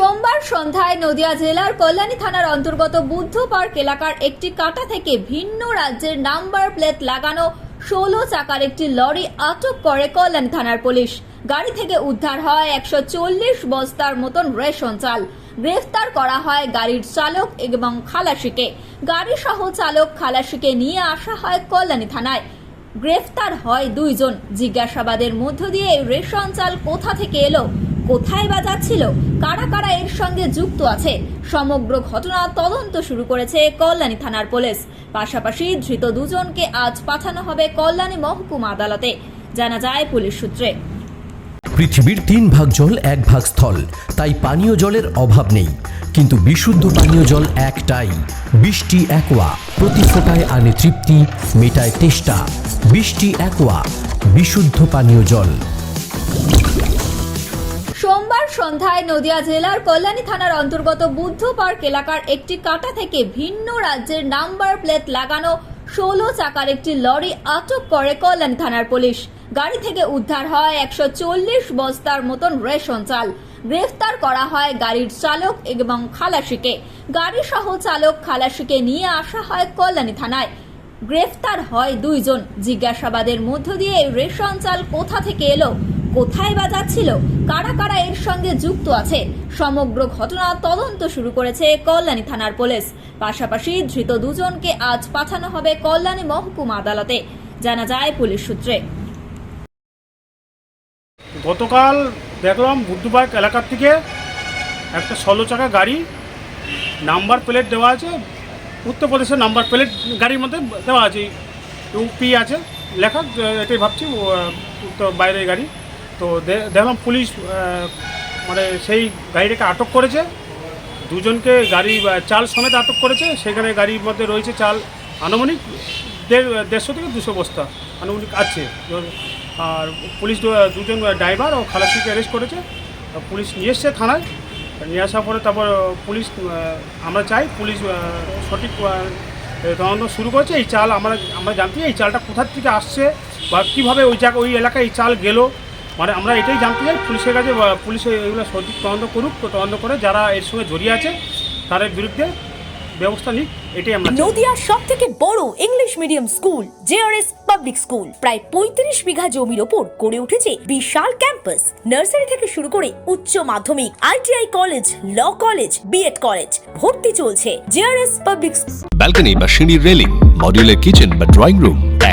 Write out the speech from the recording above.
সোমবার সন্ধ্যায় নদিয়া জেলার কল্যাণী থানার অন্তর্গত বুদ্ধ পার্ক এলাকার একটি কাটা থেকে ভিন্ন রাজ্যের নাম্বার প্লেট লাগানো ষোলো চাকার একটি লরি আটক করে কল্যাণী থানার পুলিশ। গাড়ি থেকে উদ্ধার হয় একশো চল্লিশ বস্তার মতন রেশন চাল। গ্রেফতার করা হয় গাড়ির চালক এবং খালাসিকে। গাড়ি সহ চালক খালাসিকে নিয়ে আসা হয় কল্যাণী থানায়। গ্রেফতার হয় দুইজন। জিজ্ঞাসাবাদের মধ্য দিয়ে রেশন চাল কোথা থেকে এলো? কোথায় বা যাচ্ছিল, কারা কারা এর সঙ্গে যুক্ত আছে, সমগ্র ঘটনা তদন্ত শুরু করেছে কল্যাণী থানার পুলিশ। পাশাপাশি ধৃত দুজনকে আজ পাঠানো হবে কল্যাণী মহকুমা আদালতে, জানা যায় পুলিশ সূত্রে। পৃথিবীর তিন ভাগ জল এক ভাগ স্থল, তাই পানীয় জলের অভাব নেই। কিন্তু বিশুদ্ধ পানীয় জল একটাই, বৃষ্টি একোয়া, প্রতি ফোটায় আনে তৃপ্তি, মেটায় তেষ্টা। বৃষ্টি একোয়া, বিশুদ্ধ পানীয় জল। সন্ধ্যায় নদিয়া জেলার কল্যাণী থানার অন্তর্গত বুদ্ধ পার্ক এলাকার একটি কাটা থেকে ভিন্ন রাজ্যের নাম্বার প্লেট লাগানো ষোলো চাকার একটি লরি আটক করে কল্যাণী থানার পুলিশ। গাড়ি থেকে উদ্ধার হয় একশো চল্লিশ বস্তার মতন রেশন চাল। গ্রেফতার করা হয় গাড়ির চালক এবং খালাসিকে। গাড়ি সহ চালক খালাসিকে নিয়ে আসা হয় কল্যাণী থানায়। গ্রেফতার হয় দুইজন। জিজ্ঞাসাবাদের মধ্য দিয়ে রেশন চাল কোথা থেকে এলো? কোথায় বা যাচ্ছিল? কারা কারা এর সঙ্গে যুক্ত আছে? সমগ্র ঘটনা তদন্ত শুরু করেছে কল্যাণী থানার পুলিশ। পাশাপাশি ধৃত দুজনকে আজ পাঠানো হবে কল্যাণী মহকুমা আদালতে। জানা যায় পুলিশ সূত্রে। গতকাল দেখলাম বুদ্ধপার্ক এলাকার থেকে একটা ষোলো চাকা গাড়ি নাম্বার প্লেট দেওয়া আছে, উত্তরপ্রদেশের নাম্বার প্লেট গাড়ির মধ্যে দেওয়া আছে। ইউপি আছে, লেখা, এটাই ভাবছি উত্তর বাইরের গাড়ি। তো দেখলাম পুলিশ মানে সেই গাড়িটাকে আটক করেছে। দুজনকে গাড়ি চাল সমেত আটক করেছে। সেখানে গাড়ির মধ্যে রয়েছে চাল। আনুমানিক দেড়, দেড়শো থেকে দুশো বস্তা আনুমানিক আছে। আর পুলিশ দুজন ড্রাইভার ও খালাসিকে অ্যারেস্ট করেছে। পুলিশ নিয়ে এসছে থানায়। নিয়ে আসার পরে তারপর পুলিশ আমরা চাই পুলিশ সঠিক তদন্ত শুরু করেছে। এই চাল আমরা আমরা জানতে এই চালটা কোথার থেকে আসছে বা কীভাবে ওই জায়গা, ওই এলাকায় এই চাল গেলো। মানে আমরা এটাই জানতে চাই পুলিশের কাছে পুলিশ এগুলো সঠিক তদন্ত করুক তো তদন্ত করে যারা এর সঙ্গে জড়িয়ে আছে তাদের বিরুদ্ধে ব্যবস্থা নিক এটাই আমরা। নদিয়ার সব থেকে বড় English medium school JRS public school প্রায় পঁয়ত্রিশ বিঘা জমির ওপর গড়ে উঠেছে বিশাল ক্যাম্পাস। নার্সারি থেকে শুরু করে উচ্চ মাধ্যমিক ITI college law college BEd college ভর্তি চলছে। জেআরএস পাবলিক ব্যালকনি বা সিঁড়ির রেলিং মডিউলার কিচেন বা ড্রয়িং রুম